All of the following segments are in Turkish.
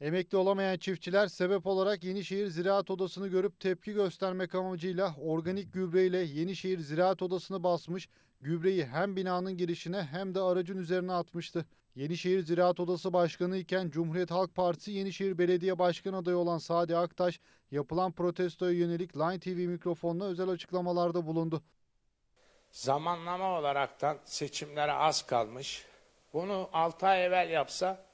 Emekli olamayan çiftçiler sebep olarak Yenişehir Ziraat Odası'nı görüp tepki göstermek amacıyla organik gübreyle Yenişehir Ziraat Odası'nı basmış, gübreyi hem binanın girişine hem de aracın üzerine atmıştı. Yenişehir Ziraat Odası Başkanı iken Cumhuriyet Halk Partisi Yenişehir Belediye Başkan adayı olan Sadi Aktaş yapılan protestoya yönelik Line TV mikrofonla özel açıklamalarda bulundu. Zamanlama olaraktan seçimlere az kalmış. Bunu 6 ay evvel yapsa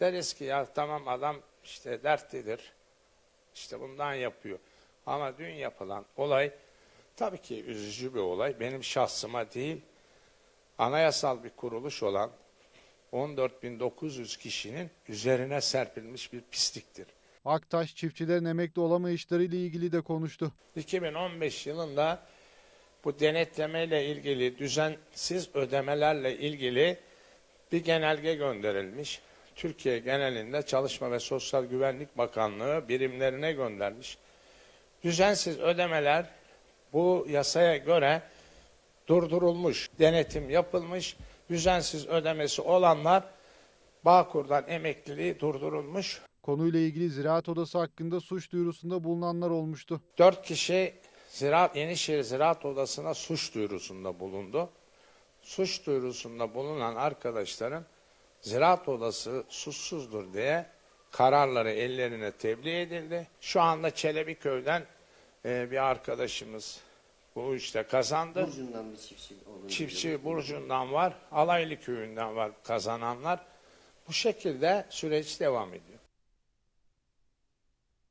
deriz ki ya tamam adam işte dertlidir. İşte bundan yapıyor. Ama dün yapılan olay tabii ki üzücü bir olay. Benim şahsıma değil anayasal bir kuruluş olan 14.900 kişinin üzerine serpilmiş bir pisliktir. Aktaş çiftçilerin emekli olamayışlarıyla ilgili de konuştu. 2015 yılında bu denetlemeyle ilgili düzensiz ödemelerle ilgili bir genelge gönderilmiş. Türkiye genelinde Çalışma ve Sosyal Güvenlik Bakanlığı birimlerine göndermiş. Düzensiz ödemeler bu yasaya göre durdurulmuş, denetim yapılmış. Düzensiz ödemesi olanlar Bağkur'dan emekliliği durdurulmuş. Konuyla ilgili Ziraat Odası hakkında suç duyurusunda bulunanlar olmuştu. Dört kişi Ziraat Yenişehir Ziraat Odası'na suç duyurusunda bulundu. Suç duyurusunda bulunan arkadaşların Ziraat Odası suçsuzdur diye kararları ellerine tebliğ edildi. Şu anda Çelebi Köy'den e, bir arkadaşımız bu işte kazandı. Burcundan bir çiftçi olduğunu Çiftçi Burcu'ndan var, Alaylı Köyü'nden var kazananlar. Bu şekilde süreç devam ediyor.